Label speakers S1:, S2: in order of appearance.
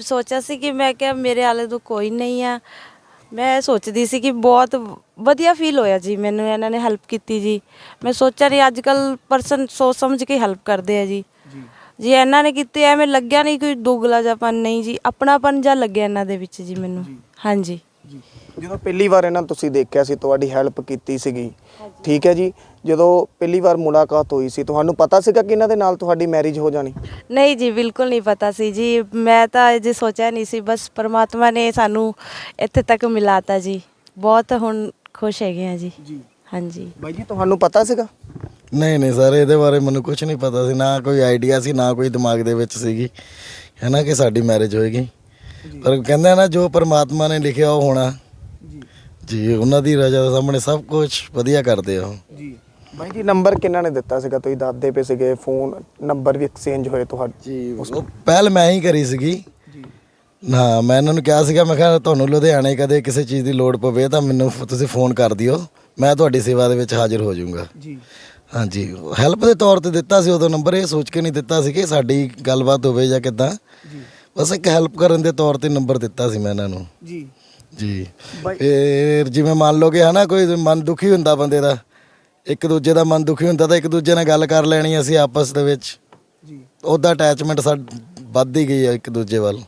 S1: ਸੋਚਿਆ ਸੀ ਕਿ ਮੈਂ ਕਿਹਾ ਮੇਰੇ ਆਲੇ ਤੋਂ ਕੋਈ ਨਹੀਂ ਆ। ਮੈਂ ਸੋਚਦੀ ਸੀ ਕਿ ਬਹੁਤ ਵਧੀਆ ਫੀਲ ਹੋਇਆ ਜੀ ਮੈਨੂੰ ਇਹਨਾਂ ਨੇ ਹੈਲਪ ਕੀਤੀ ਜੀ। ਮੈਂ ਸੋਚਿਆ ਨਹੀਂ ਅੱਜ ਕੱਲ ਪਰਸਨ ਸੋਚ ਸਮਝ ਕੇ ਹੈਲਪ ਕਰਦੇ ਆ ਜੀ। ਜੀ। ਇਹਨਾਂ ਨੇ ਕੀਤੀ ਐਵੇਂ ਲੱਗਿਆ ਨਹੀਂ ਕੋਈ ਦੋਗਲਾ ਜਾਪਨ ਨਹੀਂ ਜੀ ਆਪਣਾਪਨ ਜਾਂ ਲੱਗਿਆ ਇਹਨਾਂ ਦੇ ਵਿੱਚ ਜੀ ਮੈਨੂੰ। ਹਾਂਜੀ।
S2: ਜਦੋਂ ਪਹਿਲੀ ਵਾਰ ਇਹਨਾਂ ਨੂੰ ਤੁਸੀਂ ਦੇਖਿਆ ਸੀ ਤੁਹਾਡੀ ਹੈਲਪ ਕੀਤੀ ਸੀਗੀ ਠੀਕ ਹੈ ਜੀ? ਜਦੋਂ ਪਹਿਲੀ ਵਾਰ ਮੁਲਾਕਾਤ ਹੋਈ ਸੀ ਤੁਹਾਨੂੰ ਪਤਾ ਸੀਗਾ ਕਿ ਇਹਨਾਂ ਦੇ ਨਾਲ ਤੁਹਾਡੀ ਮੈਰਿਜ ਹੋ ਜਾਣੀ?
S1: ਨਹੀਂ ਜੀ ਬਿਲਕੁਲ ਨਹੀਂ ਪਤਾ ਸੀ ਜੀ। ਮੈਂ ਤਾਂ ਇਹ ਜੀ ਸੋਚਿਆ ਨਹੀਂ ਸੀ ਬਸ ਪਰਮਾਤਮਾ ਨੇ ਸਾਨੂੰ ਇੱਥੇ ਤੱਕ ਮਿਲਾਤਾ ਜੀ। ਬਹੁਤ ਹੁਣ ਖੁਸ਼ ਹੈਗੇ ਆ ਜੀ।
S2: ਜੀ।
S1: ਹਾਂਜੀ।
S2: ਬਾਈ ਜੀ ਤੁਹਾਨੂੰ ਪਤਾ ਸੀਗਾ?
S3: ਨਹੀਂ ਨਹੀਂ ਸਰ ਇਹਦੇ ਬਾਰੇ ਮੈਨੂੰ ਕੁਝ ਨਹੀਂ ਪਤਾ ਸੀ। ਨਾ ਕੋਈ ਆਈਡੀਆ ਸੀ ਨਾ ਕੋਈ ਦਿਮਾਗ ਦੇ ਵਿੱਚ ਸੀਗੀ। ਹੈ ਨਾ ਕਿ ਸਾਡੀ ਮੈਰਿਜ ਹੋਏਗੀ। ਪਰ ਕਹਿੰਦੇ ਆ ਨਾ ਜੋ ਪਰਮਾਤਮਾ ਨੇ ਲਿਖਿਆ ਉਹ ਹੋਣਾ।
S2: ਜੀ।
S3: ਜੀ ਉਹਨਾਂ ਦੀ ਰਜ਼ਾ ਦੇ ਸਾਹਮਣੇ ਸਭ ਕੁਝ ਵਧੀਆ ਕਰਦੇ ਆ ਉਹ।
S2: ਜੀ। ਬਾਈ ਜੀ ਨੰਬਰ ਕਿੰਨਾ ਨੇ ਦਿੱਤਾ ਸੀਗਾ? ਤੁਸੀਂ ਦੱਸਦੇ ਪਏ ਸੀਗੇ ਫੋਨ ਨੰਬਰ ਵੀ ਐਕਸਚੇਂਜ ਹੋਏ ਤੁਹਾਡੇ।
S3: ਜੀ ਉਹ ਪਹਿਲ ਮੈਂ ਹੀ ਕਰੀ ਸੀਗੀ।
S2: ਜੀ।
S3: ਹਾਂ ਮੈਂ ਇਹਨਾਂ ਨੂੰ ਕਿਹਾ ਸੀਗਾ ਮੈਂ ਕਿਹਾ ਤੁਹਾਨੂੰ ਲੁਧਿਆਣੇ ਕਦੇ ਕਿਸੇ ਚੀਜ਼ ਦੀ ਲੋੜ ਪਵੇ ਤਾਂ ਮੈਨੂੰ ਤੁਸੀਂ ਫੋਨ ਕਰ ਦਿਓ। ਮੈਂ ਤੁਹਾਡੀ ਸੇਵਾ ਦੇ ਵਿੱਚ ਹਾਜ਼ਰ ਹੋ ਜਾਊਂਗਾ।
S2: ਜੀ।
S3: ਹਾਂਜੀ ਹੈਲਪ ਦੇ ਤੌਰ ਤੇ ਦਿੱਤਾ ਸੀ ਉਦੋਂ ਨੰਬਰ ਇਹ ਸੋਚ ਕੇ ਨਹੀਂ ਦਿੱਤਾ ਸੀ ਕਿ ਸਾਡੀ ਗੱਲਬਾਤ ਹੋਵੇ ਜਾਂ ਕਿਦਾਂ।
S2: ਜੀ।
S3: ਬਸ ਇੱਕ ਹੈਲਪ ਕਰਨ ਦੇ ਤੌਰ ਤੇ ਨੰਬਰ ਦਿੱਤਾ ਸੀ ਮੈਂ ਇਹਨਾਂ ਨੂੰ।
S2: ਜੀ।
S3: ਫਿਰ ਜਿਵੇਂ ਮੰਨ ਕਿ ਹਨਾ ਕੋਈ ਮਨ ਦੁਖੀ ਹੁੰਦਾ ਬੰਦੇ ਦਾ ਇੱਕ ਦੂਜੇ ਦਾ ਮਨ ਦੁਖੀ ਹੁੰਦਾ ਤਾਂ ਇੱਕ ਦੂਜੇ ਨਾਲ ਗੱਲ ਕਰ ਲੈਣੀ ਅਸੀਂ ਆਪਸ ਦੇ ਵਿੱਚ।
S2: ਜੀ।
S3: ਉਹਦਾ ਅਟੈਚਮੈਂਟ ਸਾਡ ਵੱਧਦੀ ਗਈ ਹੈ ਇੱਕ ਦੂਜੇ ਵੱਲ।